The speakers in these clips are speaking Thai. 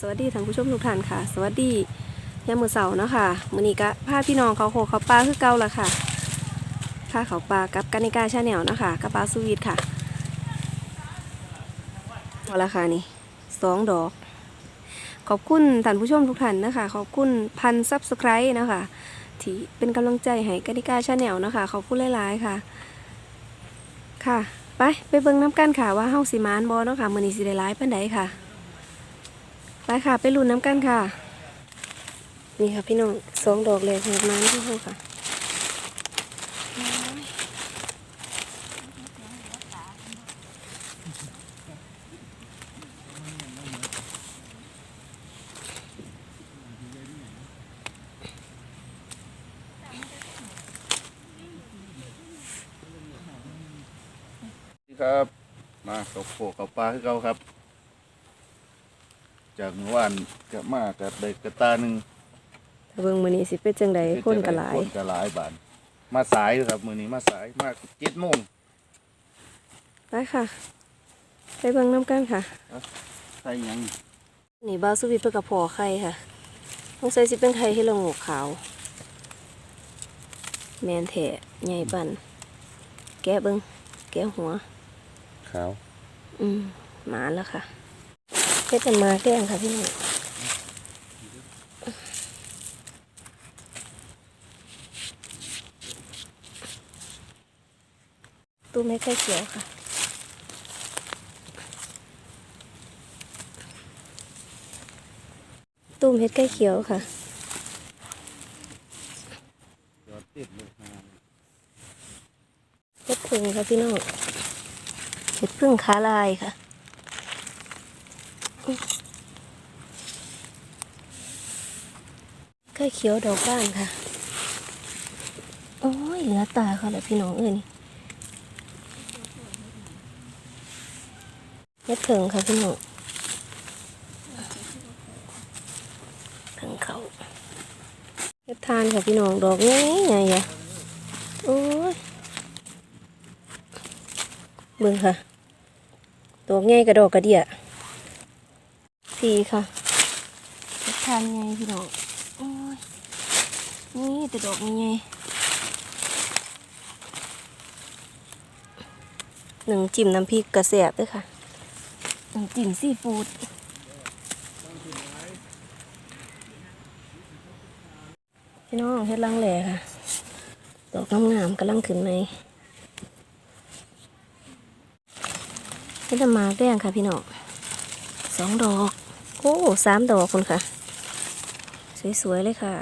สวัสดีท่านผู้ชมทุกท่านค่ะ สวัสดียามมือเสาร์เนาะค่ะมือนี้ก็พาพี่น้องเขาโคเขาปลาคือเก่าละค่ะค่าเขาปลากับกานิกาชาแนลเนาะค่ะกับปลาสวีทค่ะเอาละค่ะนี่สองดอก ขอบคุณท่านผู้ชมทุกท่านนะคะ ขอบคุณพันซับสไครต์นะคะที่เป็นกำลังใจให้กานิกาชาแนลนะคะขอบคุณหลาย ๆ ค่ะ ค่ะ ไปไปเบิ่งน้ำกันค่ะว่าเฮาสิมานบ่เนาะค่ะมือนี้สิได้หลายปานใดค่ะ ไปค่ะ ไปลุ้นน้ำกันค่ะ นี่ค่ะพี่น้องสองดอกเลยหกน้ำที่เฮาค่ะครับ มากับโขกกับปลาคือเก่าครับ จากเมื่อวานกับมากับได้กระตาหนึ่งเบิ่งมื้อนี้สิเป็นจังใดคนก็หลาย คนกระหลายบานมาสายอยู่ครับมือนี้มาสายมาเจ็ดโมงไปค่ะ ไปเบิ่งน้ำกันค่ะใส่หยังนี่บ้าวสุวิทย์เพื่อกระพอไข่ค่ะสงสัยสิเป็นไข่ที่ลงหกขาว แมนแถะใหญ่ปันแกะเบิงแกะหัว ขาว อืมหมาแล้วค่ะ เพชรมาแกล้งค่ะพี่น้องตู้ไม่ค่อยเขียวค่ะตุ้มเฮ็ดใกล้เขียวค่ะเลยเฮ็ดพึ่งค่ะพี่น้องเฮ็ดพึ่งขาลายค่ะ ใกล้เขียวดอกบ้านค่ะ โอ้ยเหลือตาเขาเลยพี่น้องเอ้ยนี่เฮ็ดพึ่งค่ะพี่น้องพึ่งเขาเฮ็ดทานค่ะพี่น้องดอกใหญ่ใหญ่อะโอ้ยเบิ่งค่ะตัวง่ายกระดอกกระเดียสีค่ะทานไงพี่น้อง นี่แต่ดอกไงหนึ่งจิ้มน้ำพริกกระเสียบด้วยค่ะหนึ่งจิ้มซีฟู้ดพี่น้องเฮ็ดลังแหล่ค่ะ ดอกงามๆกำลังขึ้นไหมเป็นตะหมากแดงค่ะพี่น้องสองดอก โอ้สามดอกคุณค่ะ สวยๆเลยค่ะ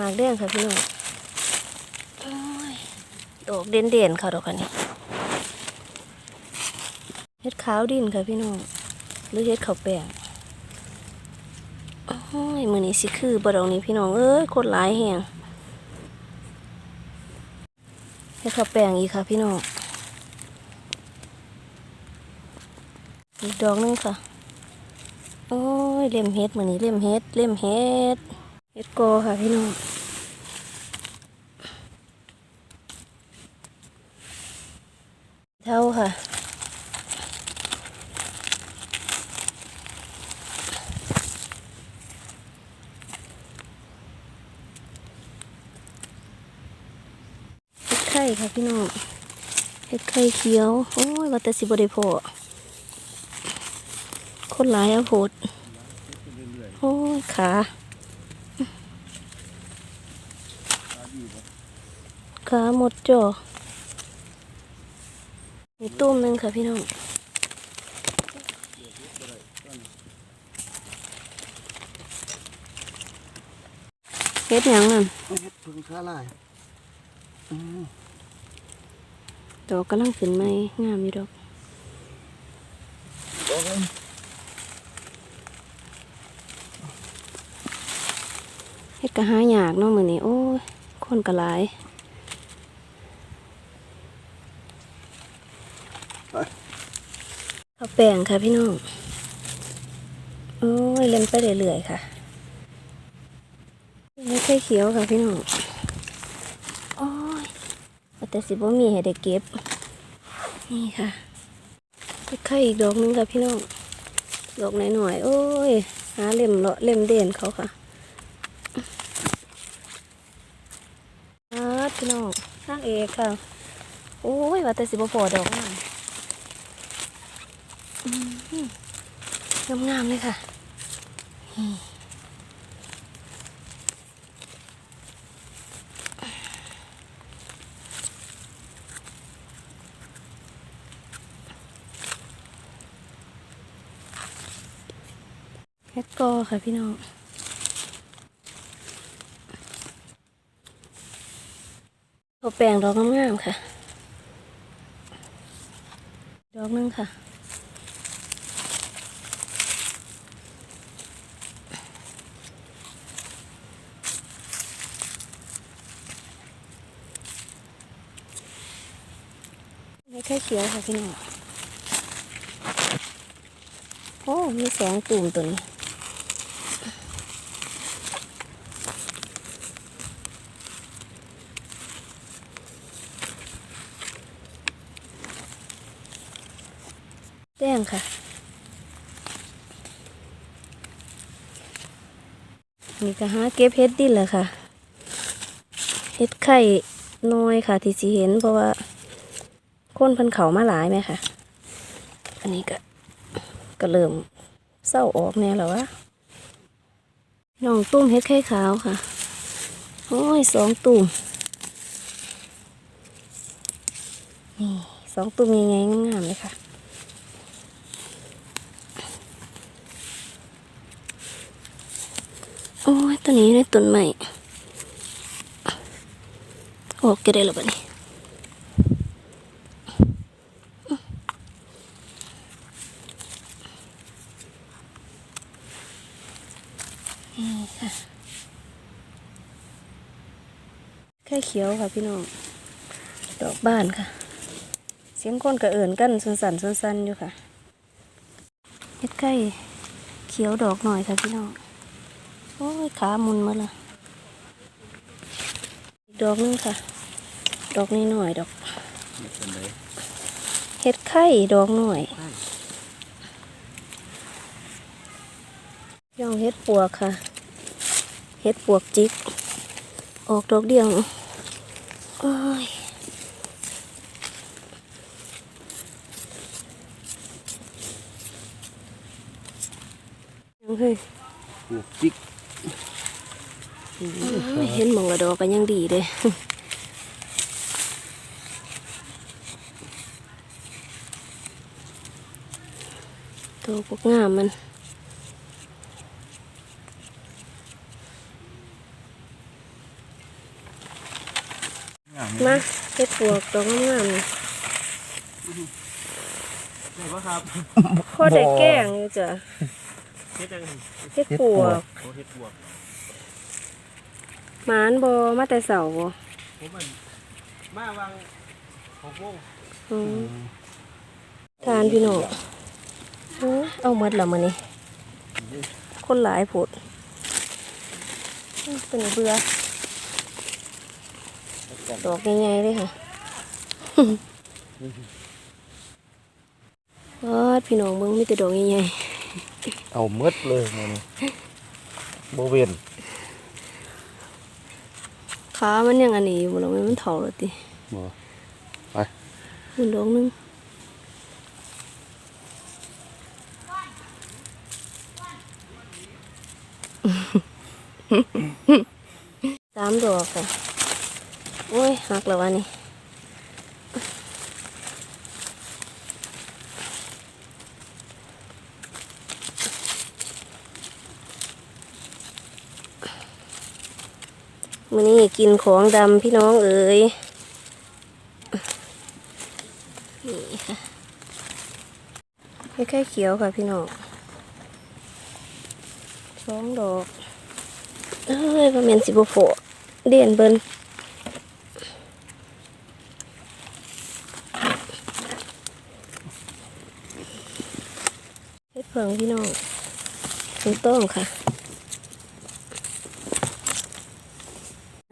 มากแดงค่ะพี่น้องโอ้ยดอกเด่นๆค่ะดอกคันนี้เฮ็ดขาวดินค่ะพี่น้องหรือเฮ็ดข้าวแป้งโอ้ยมื้อนี้สิคือบ่ดอกนี้พี่น้องเอ้ยคนหลายแฮงเฮ็ดข้าวแป้งอีกค่ะพี่น้องอีกดอกหนึงค่ะโอ้ยเล่มเฮ็ดมื้อนี้เล่มเฮ็ดเล่มเฮ็ดเฮ็ดโกค่ะพี่น้อง เท่าค่ะ เห็ดไข่ค่ะพี่น้อง เห็ดไข่เขียว โอ้ยว่าแต่สิบได้พอคนหลายอาโพดโอ้ยขาขาหมดจ่อมีตุ้มนึงค่ะพี่น้องเฮ็ดหยังนั่นเฮ็ดพึ่งขาลายอืม ดอกกำลังขึ้นไหมงามอยู่ดอกเฮ็ดกะหายากเนาะมื้อนี้โอ้ยคนก็หลายข้าแป้งค่ะพี่น้อง โอ้ยเล่นไปเรื่อยๆค่ะไม่ใช่เขียวค่ะพี่น้อง แต่สิบ่มีให้ได้เก็บ นี่ค่ะไข่อีกดอกหนึงค่ะพี่น้อง ดอกหน่อยๆโอ้ย หาเล่มเลาะเล่มเด่นเขาค่ะอาพี่น้องข้างเอกค่ะ โอ้ยว่าแต่สิบ่พอดอกอืมงามๆเลยค่ะ กอค่ะพี่น้องตัวแปลงดอกงามๆค่ะ ดอกหนึงค่ะไม่แค่เขียวค่ะพี่น้อง โอ้ มีสองตุ่มตัวนี้ แจ้งค่ะ นี่ก็หาเก็บเฮ็ดดินแหละค่ะ เฮ็ดไข่น้อยค่ะ ที่สิเห็นเพราะว่าคนพันเขามาหลายไหมค่ะ อันนี้ก็ก็เริ่มเศร้าออกแน่แล้ววะน้องตุ้มเฮ็ดไข่ขาวค่ะ โอ้ยสองตุ่มนี่สองตุ่มยังไงงามๆเลยค่ะ โอ้ย ตัวนี้ในต้นใหม่ออกก็ได้แล้วบัดนี้นี่ค่ะแค่เขียวค่ะพี่น้อง ดอกบ้านค่ะ เสียงคนกระเอินกันสันสันสันสันๆอยู่ค่ะเฮ็ดไข่เขียวดอกหน่อยค่ะพี่น้อง โอ้ยขามุนมาละดอกหนึงค่ะ ดอกนี้หน่อยดอกเป็ดเฮ็ดไข่ดอกหน่อยย่องเฮ็ดปวกค่ะเฮ็ดปวกจิก ออกดอกเดียวโอ้ยยังเฮ้ยปลูกจิก เห็นหมองละดอกกันยังดีเลยตัวพวกงามมันงามมาเฮ็ดปวกดอกงามๆนี่ไหนวะครับพ่อได้แกล้งอยู่จ้ะ เฮ็ดยังไงเฮ็ดปวกโอ้เฮ็ดบวกหมานบอมาแต่เสาบ่ผมมันมาวางหกโมงอืมทานพี่น้องโอ้ยเอาหมดละมื้อนี้คนหลายโผดเป็นเบื่อดอกใหญ่ๆเลยค่ะวาดพี่น้องเบิ่งมีแต่ดอกใหญ่ เอาเมดเลยมันโบเวนๆขามันยังอันนี้อยู่บ่ล่ะมันเฒ่าแล้วติบ่มันดอกหนึงสามดอกค่ะโอ้ยหักแล้ววะนี่ มื้อนี้กินของดำพี่น้องเอ๋ยนี่ค่ะแค่เขียวค่ะพี่น้องสองดอกเอ้ยประมาณสิบโฟเด่นเบิ้นเฮ็ดเพิงพี่น้องถูกต้องค่ะ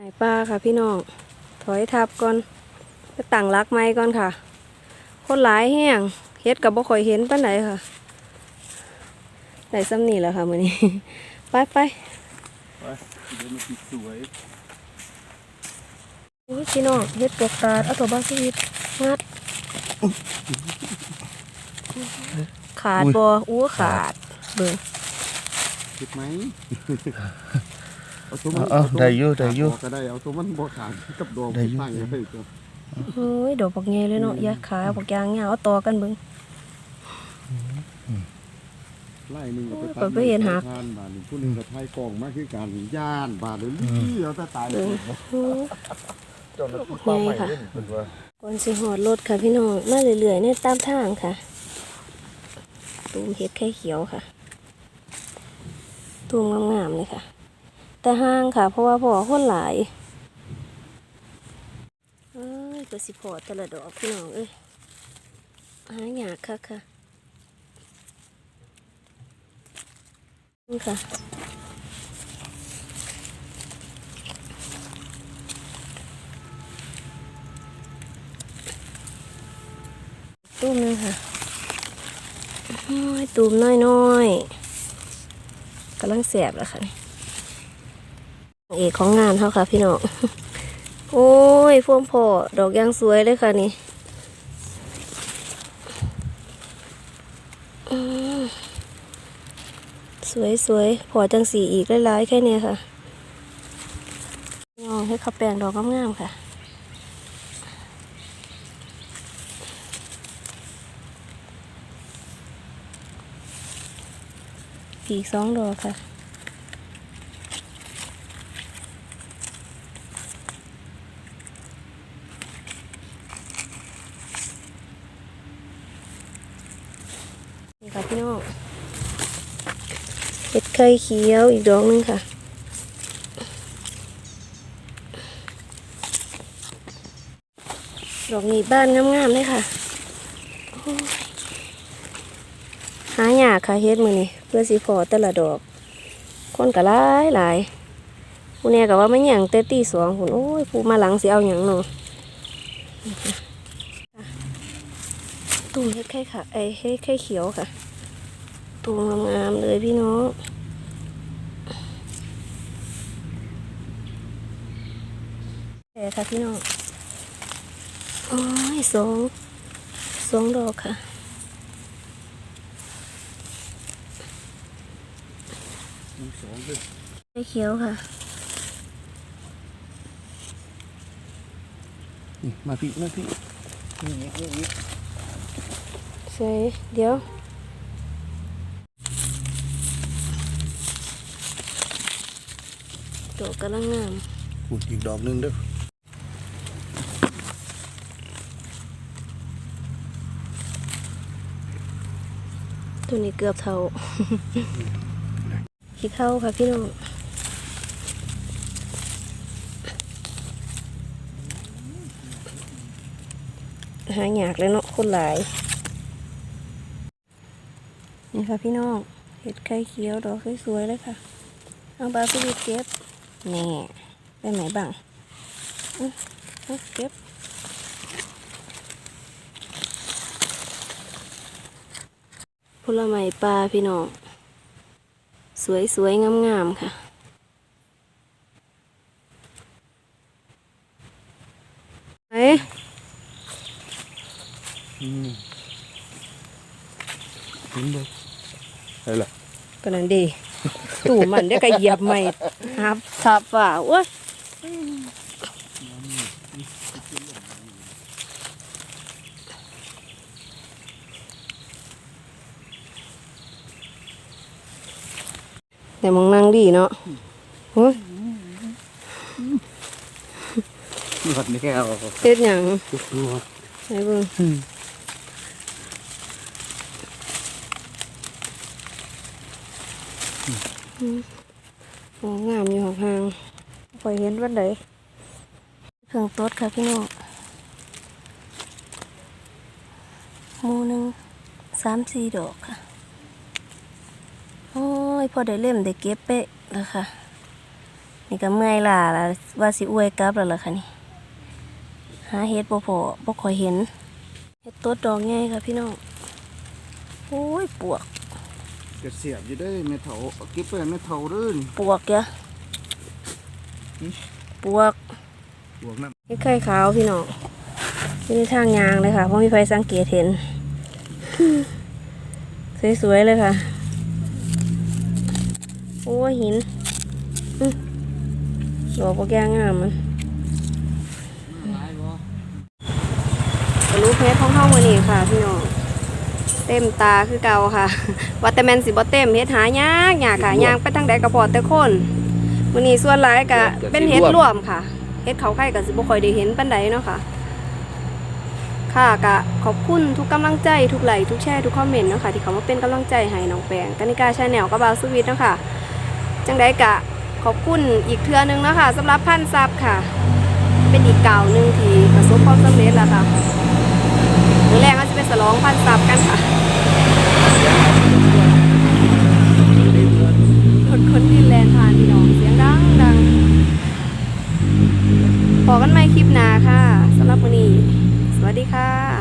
ไหนปลาค่ะพี่น้อง ถอยทับก่อนไปตั้งรักไม้ก่อนค่ะ คนหลายแห้งเฮ็ดกับบ่ค่อยเห็นปานใดค่ะได้ซ้ำนี่แหละค่ะมื้อนี้ ไปไปไปเดี๋ยวมันติดสวยอุ้ยพี่น้องเฮ็ดปวกตาดเอาตัวบ้าชีวิตงัดขาดบ่อู้ขาดเบิ่งคิดไหม เอาตัวมันเอาได้อยู่ได้อยู่ ก็ได้เอาตัวมันบ่ขาดกับดอกได้อยู่ ตั้งไว้ตัวเฮ้ยดอกบักแงเลยเนาะอยาขาบักยางเงาเอาต่อกันเบิ่ง ไล่หนึงก็ไปโอ้ยไปเห็นหาทานบาทหนึงผู้หนึงก็ทายกล่องมาคือการย่านบาทเลยเอาแต่ตาย เบิ่งโอ้ย เจ้าหน้าที่ป่าใหม่ไงค่ะเล่นเป็นว่า ก่อนสิหอดรถค่ะพี่น้องมาเรื่อยๆในตามทางค่ะ ตูมเฮ็ดไข่เขียวค่ะ ตูมงามๆเลยค่ะ แต่ห้างค่ะ เพราะว่าพอคนหลายเอ้ยก็สิพอแต่ละดอกพี่น้องเอ้ยหายากค่ะค่ะนี่ค่ะตูมหนึงค่ะโอ้ยตูมน้อยๆกำลังแสบแล้วค่ะนี่นาง เอกของงานเขาค่ะพี่น้อง โอ้ยพวงพอดอกยางสวยเลยค่ะนี่อืมสวยพอจังสีอีกหลายๆแค่เนี้ยค่ะน้องให้เขาแปลงดอกงามๆค่ะอีกสองดอกค่ะ ค่ะพี่น้องเห็ดไข่เขียวอีกดอกหนึงค่ะดอกนี้บ้านงามๆเลยค่ะโอ้ยหายากค่ะเฮ็ดมือนี่เพื่อสิพอแต่ละดอก คนก็หลายหลายผู้แน่ก็ว่าไม่หยังแต่ตีสองหุ่นโอ้ยผู้มาหลังสิเอาหยังเนาะตุ่มเฮ็ดไข่ค่ะไอเฮ็ดไข่เขียวค่ะ ตุ่มงามๆเลยพี่น้องแต่ค่ะพี่น้องโอ้ยสองสองดอกค่ะสองเลยไข่เขียวค่ะนี่มาพี่มาพี่นี่อีกนี่อีกใช่เดี๋ยว ดอกกำลังงามพูดอีกดอกหนึงเด้อตัวนี้เกือบเท่าขี้เข้าค่ะพี่น้องหายากเลยเนาะคนหลาย นี่ค่ะพี่น้อง เห็ดไข่เขียวดอกสวยๆเลยค่ะ เอาบาสวิตเก็บแน่ได้ไหมบ้างอื้ออื้อเก็บผลไม้ปลาพี่น้อง สวยสวยงามงามๆค่ะ ไหนอืมทิ้งเลยอะไรล่ะก็นั่นดี ตู่มันได้ก็เหยียบไม่ครับทับว่าโอ้ยแต่มองนั่งดีเนาะโอ้ยหมดนี่เอาเฮ็ดหยังทุกตัวไหนเบิ่ง โอ้งามอยู่ห่างๆปล่อยเห็นวันใดเครื่องตดค่ะพี่น้องหมูหนึ่งสามสี่ดอกค่ะ โอ้ย พอได้เล่มได้เก็บเป๊ะแล้วค่ะ นี่ก็เมื่อยล่ะล่ะว่าสิอวยกลับแล้วล่ะค่ะนี่ หาเฮ็ดบ่พอบ่คอยเห็น เฮ็ดตัวดอกใหญ่ค่ะพี่น้อง โอ้ย ปวก กระเสียบอยู่ได้เมทัลเอาเก็บไปเมทัลเด้อปวกเยอะปวกบวกนั่นนี่ไข่ขาวพี่น้องอยู่ในทางยางเลยค่ะเพราะมีไฟสังเกตเห็น สวยๆเลยค่ะ โอ้ยหินอื้อดอกปกแกงงามมันสรุปเพชรของเข้ามือนี่ค่ะพี่น้อง เต็มตาคือเก่าค่ะวัตเตอร์แมนสิบ่เต็มเฮ็ดหายากยากค่ะยางไปทางใดกระพอแต่คนมือนี้ส่วนหลายก็เป็นเฮ็ดรวมค่ะเฮ็ดเขาไข่ก็สิบ่ค่อยได้เห็นปานใดเนาะค่ะ ค่ะก็ขอบคุณทุกกำลังใจทุกไลค์ทุกแชร์ทุกคอมเมนต์เนาะค่ะที่เขามาเป็นกำลังใจให้น้องแปงกนิกาชาแนลกับบาวสวิตเนาะค่ะจังไดกะขอบคุณอีกเทือนึงเนาะคะสำหรับพันซับค่ะ เป็นอีกก่าวหนึ่งที่ประสบความสำเร็จแล้วค่ะมือแรกก็จะเป็นสลองพันซับกันค่ะ พอกันใหม่คลิปหน้าค่ะสำหรับวันนี้ สวัสดีค่ะ